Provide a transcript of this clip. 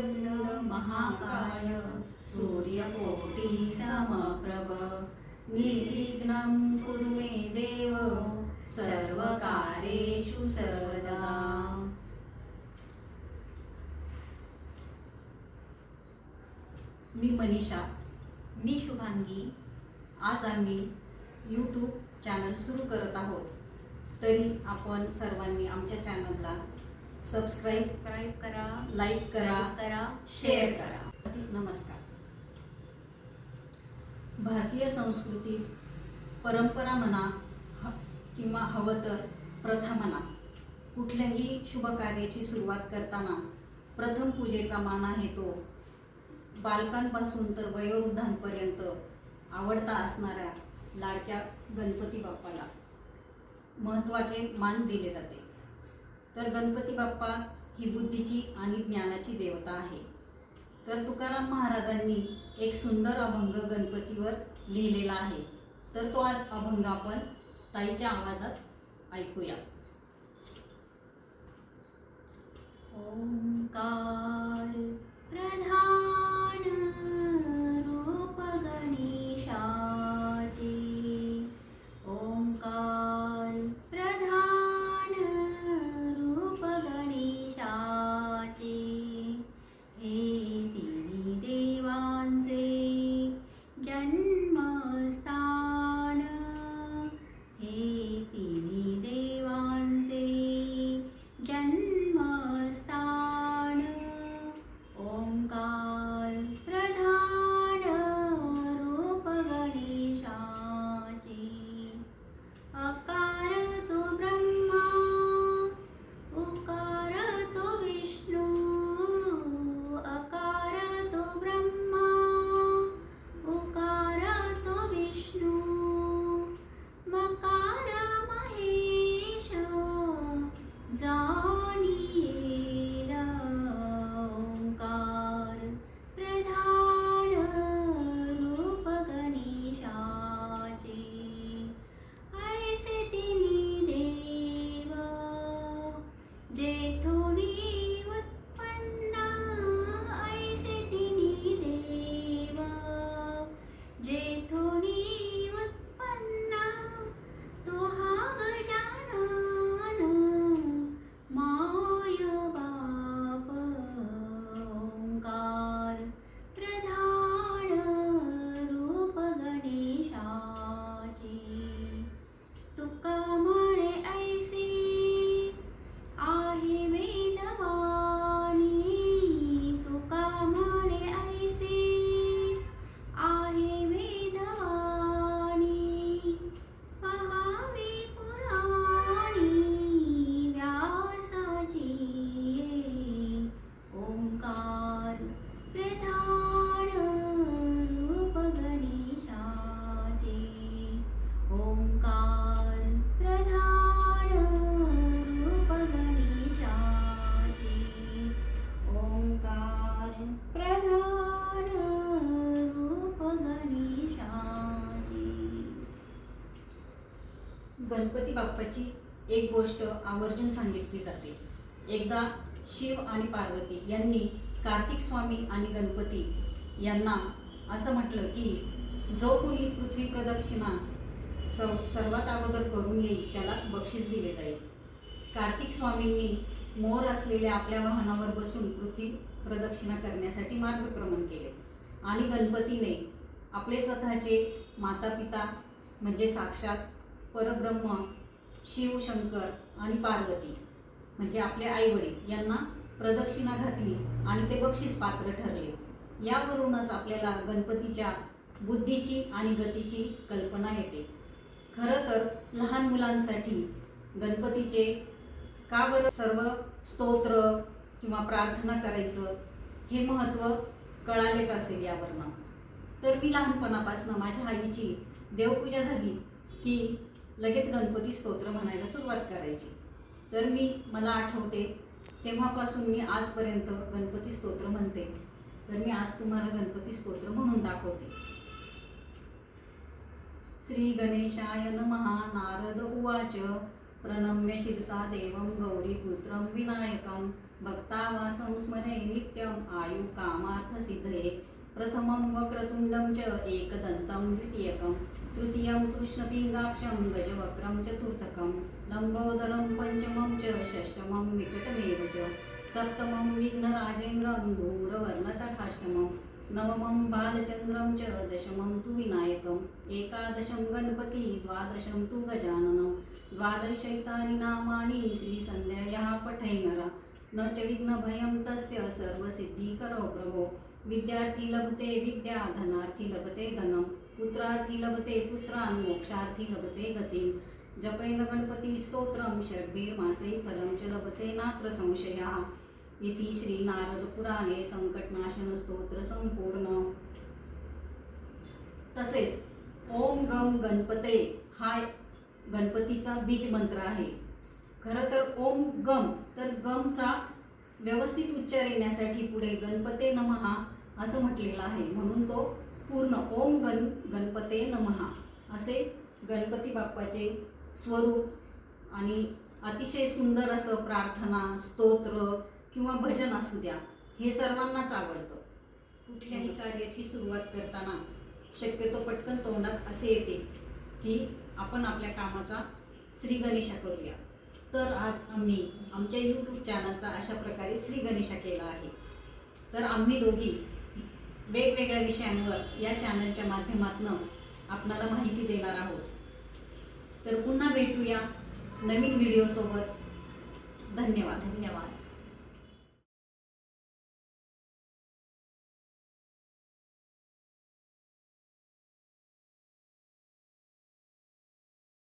वक्रतुंड महाकाय सूर्यकोटी समप्रभ निर्विघ्नं कुरु मे देव सर्वकारेषु सर्वदा। मी मनीषा मी शुभांगी. आज आम्ही यूट्यूब चॅनल सुरू करत आहोत. तरी आपण सर्वांनी आमच्या चॅनलला सबस्क्राईब करा लाईक करा करा शेअर करा. नमस्कार. भारतीय संस्कृतीत परंपरा म्हणा ह किंवा हवं तर प्रथा म्हणा कुठल्याही शुभ कार्याची सुरुवात करताना प्रथम पूजेचा मान आहे तो बालकांपासून तर वयोवृद्धांपर्यंत आवडता असणाऱ्या लाडक्या गणपती बाप्पाला महत्त्वाचे मान दिले जाते. तर गणपती बाप्पा ही बुद्धीची आणि ज्ञानाची देवता आहे. तर तुकाराम महाराजांनी एक सुंदर अभंग गणपतीवर लिहिलेला आहे. तर तो आज अभंग आपण ताईच्या आवाजात ऐकूया. ओंकार प्रधान ओंकार बाप्पाची एक गोष्ट आवर्जून सांगितली जाते. एकदा शिव आणि पार्वती यांनी कार्तिक स्वामी आणि गणपती यांना असं म्हटलं की जो कोणी पृथ्वी प्रदक्षिणा सर्व सर्वात अगोदर करून येईल त्याला बक्षीस दिले जाईल. कार्तिक स्वामींनी मोर असलेल्या आपल्या वाहनावर बसून पृथ्वी प्रदक्षिणा करण्यासाठी मार्गक्रमण केले आणि गणपतीने आपले स्वतःचे माता पिता म्हणजे साक्षात परब्रह्म शिव शंकर आणि पार्वती म्हणजे आपले आईवडील यांना प्रदक्षिणा घातली आणि ते बक्षीस पात्र ठरले यावरूनच आपल्याला गणपतीच्या बुद्धीची आणि गतीची कल्पना येते. खरं तर लहान मुलांसाठी गणपतीचे का बरं सर्व स्तोत्र किंवा प्रार्थना करायचं हे महत्त्व कळालेच असेल यावरनं. तर मी लहानपणापासून माझ्या आईची देवपूजा झाली की लगेच गणपती स्तोत्र म्हणायला सुरुवात करायची. तर मी मला आठवते तेव्हापासून मी आजपर्यंत गणपती स्तोत्र म्हणते. तर मी आज तुम्हाला गणपती स्तोत्र म्हणून दाखवते. श्री गणेशाय महा नारद उवाच. प्रणम्य शिरसा देवं गौरीपुत्रं विनायकं. भक्तावासं स्मरे नित्यम् आयु कामार्थसिद्धये प्रथमं वक्रतुण्डं च एकदन्तं द्वितीयकं तृतीयं कृष्णपिङ्गाक्षं गजवक्रं चतुर्थकं लम्बोदरं पञ्चमं च षष्ठमं विकटमेव च। सप्तमं विघ्नराजेन्द्रं धूम्रवर्णतटाष्टमं नवमं बालचन्द्रं च दशमं तु विनायकम् एकादशं गणपति द्वादशं तु गजाननं। द्वादशैतानि नामानि त्रिसन्ध्यया पठैनरा। न च विघ्नभयं तस्य सर्वसिद्धिकरो प्रभो। विद्यार्थी लभते विद्या धनार्थी लभते धनं। पुत्रार्थी लभते पुत्रान् मोक्षार्थी लभते गतिं। जपैन गणपती स्तोत्रं षड्भिर्मासे फलम च लभते नात्र संशया। इति श्री नारदपुराणे संकटमाशन स्तोत्र संपूर्ण तसेच ओम गम गणपते हा गणपतीचा बीज मंत्र आहे। खरं तर ओम गम तर गमचा व्यवस्थित उच्चार येण्यासाठी पुढे गणपते नमहा असं म्हटलेलं आहे। म्हणून तो पूर्ण ओम गण गणपते नमहा. असे गणपती बाप्पाचे स्वरूप आणि अतिशय सुंदर असं प्रार्थना स्तोत्र किंवा भजन असू द्या हे सर्वांनाच आवडतं. कुठल्याही कार्याची सुरुवात करताना शक्यतो पटकन तोंडात असे येते की आपण आपल्या कामाचा श्री गणेशा करूया. तर आज आम्ही आमच्या यूट्यूब चॅनलचा अशा प्रकारे श्री गणेशा केला आहे. तर आम्ही दोघी वेगवेगळ्या विषयांवर या चॅनलच्या माध्यमातून आपणाला माहिती देणार आहोत. तर पुन्हा भेटूया नवीन व्हिडिओसोबत धन्यवाद. धन्यवाद.